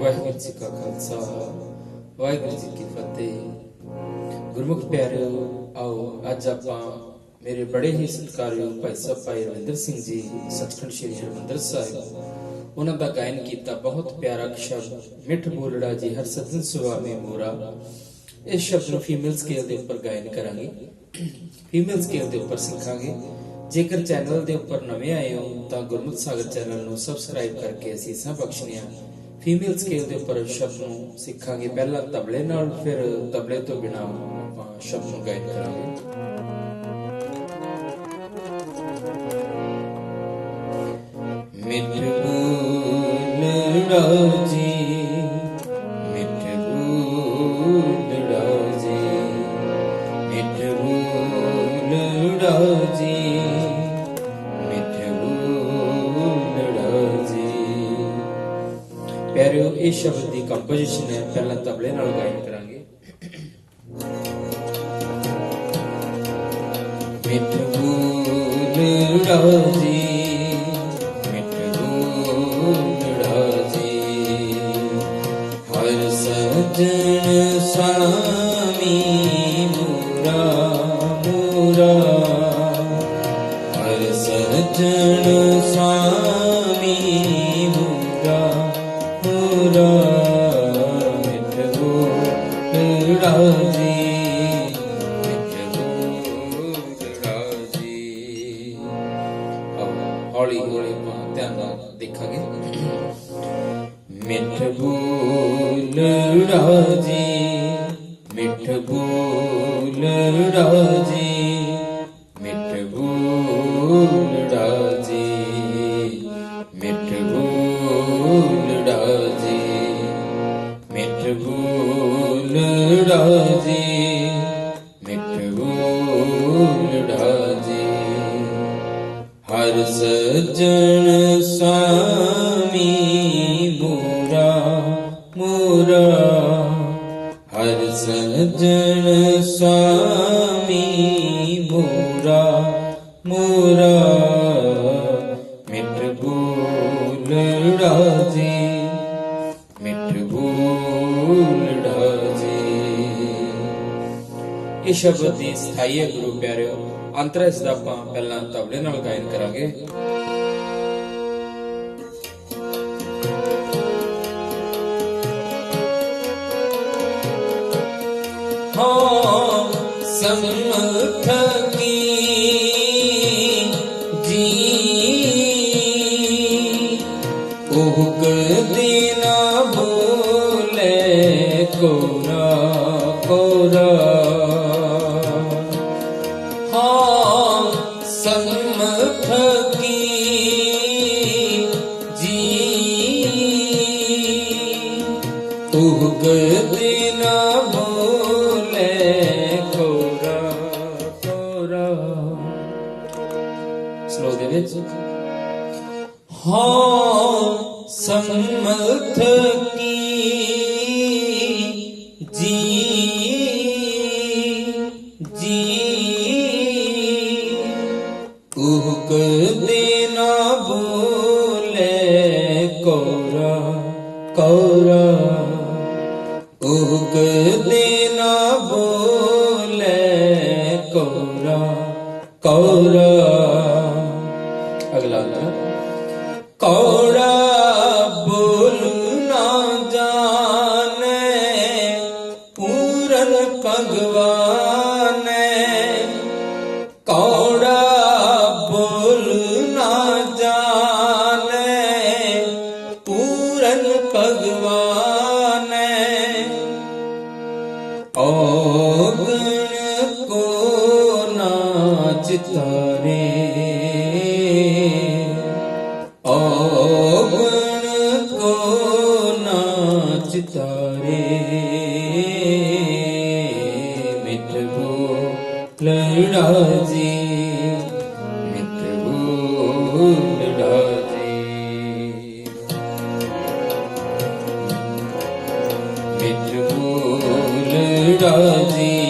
ਵਾਹਿਗੁਰੂ ਜੀ ਕਾ ਖਾਲਸਾ ਵਾਹਿਗੁਰੂ ਜੀ ਕੀ ਫਤਿਹ ਗੁਰਮੁਖ ਪਿਆਰਿਓ ਆਓ ਅੱਜ ਆਪਾਂ ਮੇਰੇ ਬੜੇ ਹੀ ਸਤਿਕਾਰਯੋਗ ਭਾਈ ਸਾਹਿਬ ਭਾਈ ਰਵਿੰਦਰ ਸਿੰਘ ਜੀ ਸਤਿਖੰਡ ਸ੍ਰੀ ਹਰਿਮੰਦਰ ਸਾਹਿਬ ਉਹਨਾਂ ਦਾ ਗਾਇਨ ਕੀਤਾ ਬਹੁਤ ਪਿਆਰਾ ਸ਼ਬਦ ਮਿੱਠ ਬੋਲੜਾ ਜੀ ਹਰ ਸਤਨ ਸੁਆਮੀ ਮੋਰਾ ਇਸ ਸ਼ਬਦ ਨੂੰ ਫੀਮੇਲ ਸਕੇਲ ਦੇ ਉੱਪਰ ਗਾਇਨ ਕਰਾਂਗੇ ਫੀਮੇਲ ਸਕੇਲ ਦੇ ਉੱਪਰ ਸਿੱਖਾਂਗੇ ਜੇਕਰ ਚੈਨਲ ਦੇ ਉੱਪਰ ਨਵੇਂ ਆਏ ਹੋ ਤਾਂ ਗੁਰਮੁਖ ਸਾਗਰ ਚੈਨਲ ਨੂੰ ਸਬਸਕ੍ਰਾਈਬ ਕਰਕੇ ਅਸੀਸਾਂ ਬਖਸ਼ਣੀਆਂ ਫੀਮੇਲ ਸਕੇਲ ਦੇ ਉੱਪਰ ਸ਼ਬਦ ਨੂੰ ਸਿੱਖਾਂਗੇ। ਪਹਿਲਾਂ ਤਬਲੇ ਨਾਲ, ਫਿਰ ਤਬਲੇ ਤੋਂ ਬਿਨਾ ਆਪਾਂ ਸ਼ਬਦ ਨੂੰ ਗਾਇਨ ਕਰਾਂਗੇ। ਮਿੱਠ ਬੋਲੜਾ ਇਹ ਸ਼ਬਦ ਦੀ ਕੰਪੋਜੀਸ਼ਨ ਹੈ, ਪਹਿਲਾਂ ਤਬਲੇ ਨਾਲ ਗਾਇਨ ਕਰਾਂਗੇ। ਮਿੱਠ ਬੋਲੜਾ ਜੀ ਮਿੱਠ ਬੋਲੜਾ ਜੀ ਹਰ ਸਜਣ ਸਾਮੀ ਹੌਲੀ ਹੌਲੀ ਆਪਾਂ ਧਿਆਨ ਨਾਲ ਦੇਖਾਂਗੇ। ਸਾਮੀ ਮੂਰਾ ਮੂਰਾ, ਹਰ ਸਜਣ ਸਾਮੀ ਮੂਰਾ ਮੂਰਾ, ਮਿੱਠ ਬੋਲੜਾ ਜੀ ਮਿੱਠ ਬੋਲੜਾ ਜੀ ਇਹ ਸ਼ਬਦ ਦੀ ਸਥਾਈ ਹੈ, ਗੁਰੂ ਪਿਆਰਿਓ। ਅੰਤਰ ਇਸ ਦਾ ਆਪਾਂ ਪਹਿਲਾਂ ਤਬਲੇ ਨਾਲ ਗਾਇਨ ਕਰਾਂਗੇ। থাকি थकी ਨਾਚ ਤਾਰੇ ਔਗਣ ਕੋ ਨਾਚ ਤਾਰੇ। ਮਿੱਠ ਬੋਲੜਾ ਜੀ, ਮਿੱਠ ਬੋਲੜਾ ਜੀ। ਮਿੱਠ ਬੋਲੜਾ ਜੀ।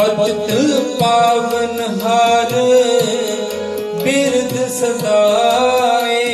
ਪਤਿਤ ਪਾਵਨ ਹਾਰ ਬਿਰਦ ਸਦਾਏ।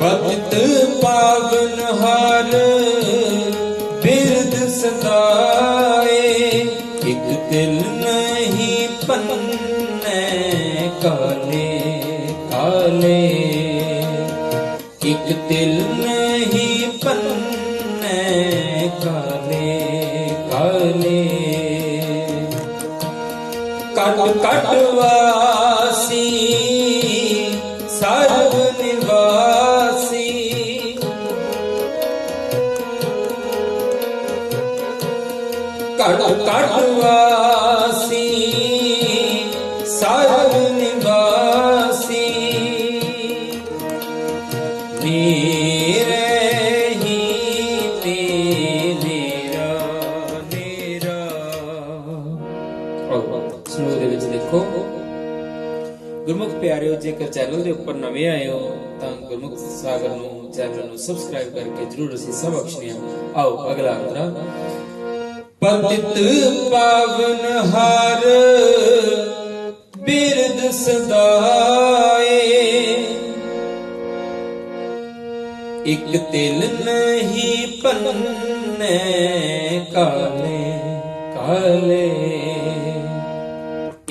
ਪਤਿਤ ਪਾਵਨ ਹਾਰ ਬਿਰਦ ਸਦਾਏ। ਇਕ ਤਿਲ ਨਹੀਂ ਪੰਨੇ ਕਾਲੇ ਕਾਲੇ। ਇਕ ਤਿਲ ਕਟ ਵਾਸੀ ਸਰਬ ਨਿਵਾਸੀ। ਕਟ ਕਟ ਵਾਸੀ ਸਰਬ ਨਿਵਾਸੀ। ਨੀਰੇ ਪਿਆਰਿਓ, ਜੇਕਰ ਚੈਨਲ ਦੇ ਉੱਪਰ ਨਵੇਂ ਆਏ ਹੋ, ਤਾਂ ਗੁਰਮੁਖ ਸਾਗਰ ਨੂੰ ਚੈਨਲ ਨੂੰ ਸਬਸਕ੍ਰਾਈਬ ਕਰਕੇ ਜਰੂਰ ਅਸੀਂ ਸਭ ਬਖਸ਼ਣੀਆਂ ਆਓ ਅਗਲਾ ਅੰਤਰਾ ਪਤਿਤ ਪਾਵਨ ਹਾਰ ਬਿਰਦ ਸਦਾਏ। ਇਕ ਤਿਲ ਨਹੀਂ ਪੰਨੈ ਕਾਲੇ ਕਾਲੇ।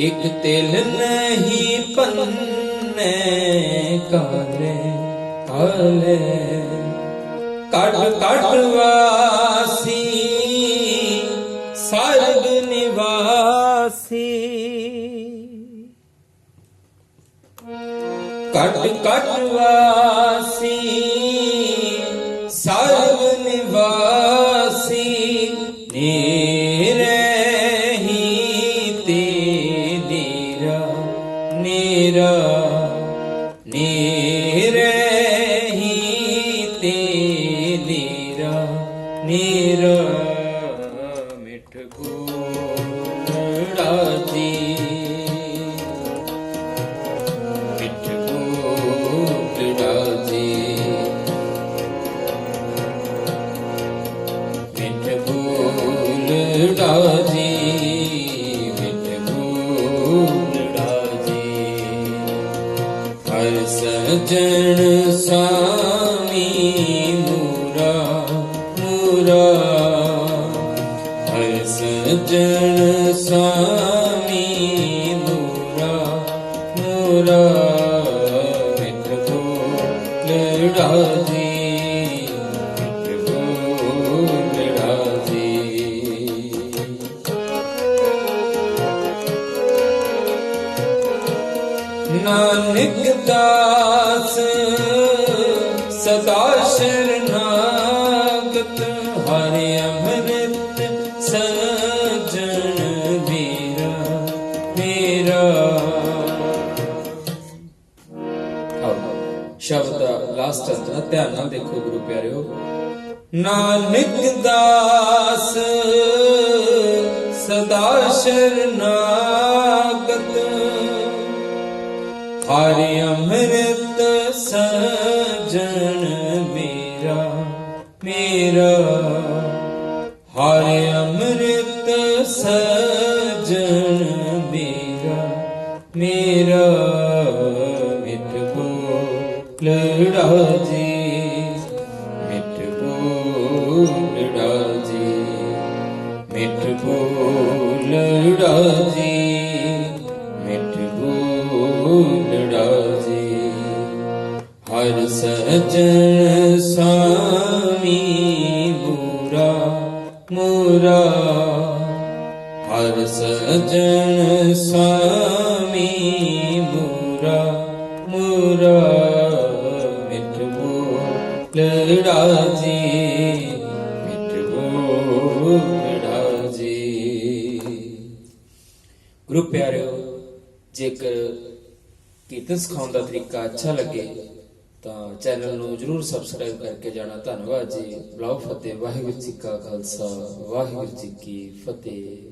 ਇਕ ਤਿਲ ਨਹੀਂ ਪੰਨੇ ਕਾਲੇ ਕਾਲੇ। ਕਟ ਕਟ ਵਾਸੀ ਸਰਗ ਨਿਵਾਸੀ। ਕਟ ਕਟ ਵਾਸੀ ਨੀਰਾ ਨੀਰਾ ਮਿਠ ਗੋੜਾ ਜੀ। ਮਿੱਠ ਬੋਲੜਾ ਜੀ। ਹਰ ਸਜਣ ਸਾ ਮੂਰਾ ਮਿੱਠ ਬੋਲੜਾ ਜੀ ਜੀ। ਨਾਨਕ ਦਾਸ ਸਦਾ ਸ਼ਰਨਾਗਤ ਹਰਿ ਅੰਮ੍ਰਿਤ ਧਿਆਨ ਨਾਲ ਦੇਖੋ ਗੁਰੂ ਪਿਆਰਿਓ। ਨਾਨਕ ਦਾਸ, ਸਦਾ ਸ਼ਰਨਾਗਤ। ਹਰਿ ਅੰਮ੍ਰਿਤ ਸਜਣ ਮੇਰਾ ਮੇਰਾ। ਹਰਿ ਅੰਮ੍ਰਿਤ ਸਜਣ ਮੇਰਾ ਮੇਰਾ। ਹਰ ਸਜਣ ਸਾਮੀ ਮੂਰਾ ਮੂਰਾ। ਹਰ ਸਜਣ ਸਾਮੀ ਮੂਰਾ ਮੂਰਾ। ਮਿੱਠ ਬੋਲੜਾ ਜੀ, ਮਿੱਠ ਬੋਲੜਾ ਜੀ। ਗੁਰੂ ਪਿਆਰਿਓ, ਜੇਕਰ ਕੀਰਤਨ ਸਿਖਾਉਣ ਦਾ ਤਰੀਕਾ ਅੱਛਾ ਲੱਗੇ ਤਾਂ ਚੈਨਲ ਨੂੰ ਜਰੂਰ ਸਬਸਕ੍ਰਾਈਬ ਕਰਕੇ ਜਾਣਾ। ਧੰਨਵਾਦ ਜੀ। ਬਲਾਉ ਫਤਿਹ। ਵਾਹਿਗੁਰੂ ਜੀ ਕਾ ਖਾਲਸਾ। ਵਾਹਿਗੁਰੂ ਜੀ ਕੀ ਫਤਿਹ।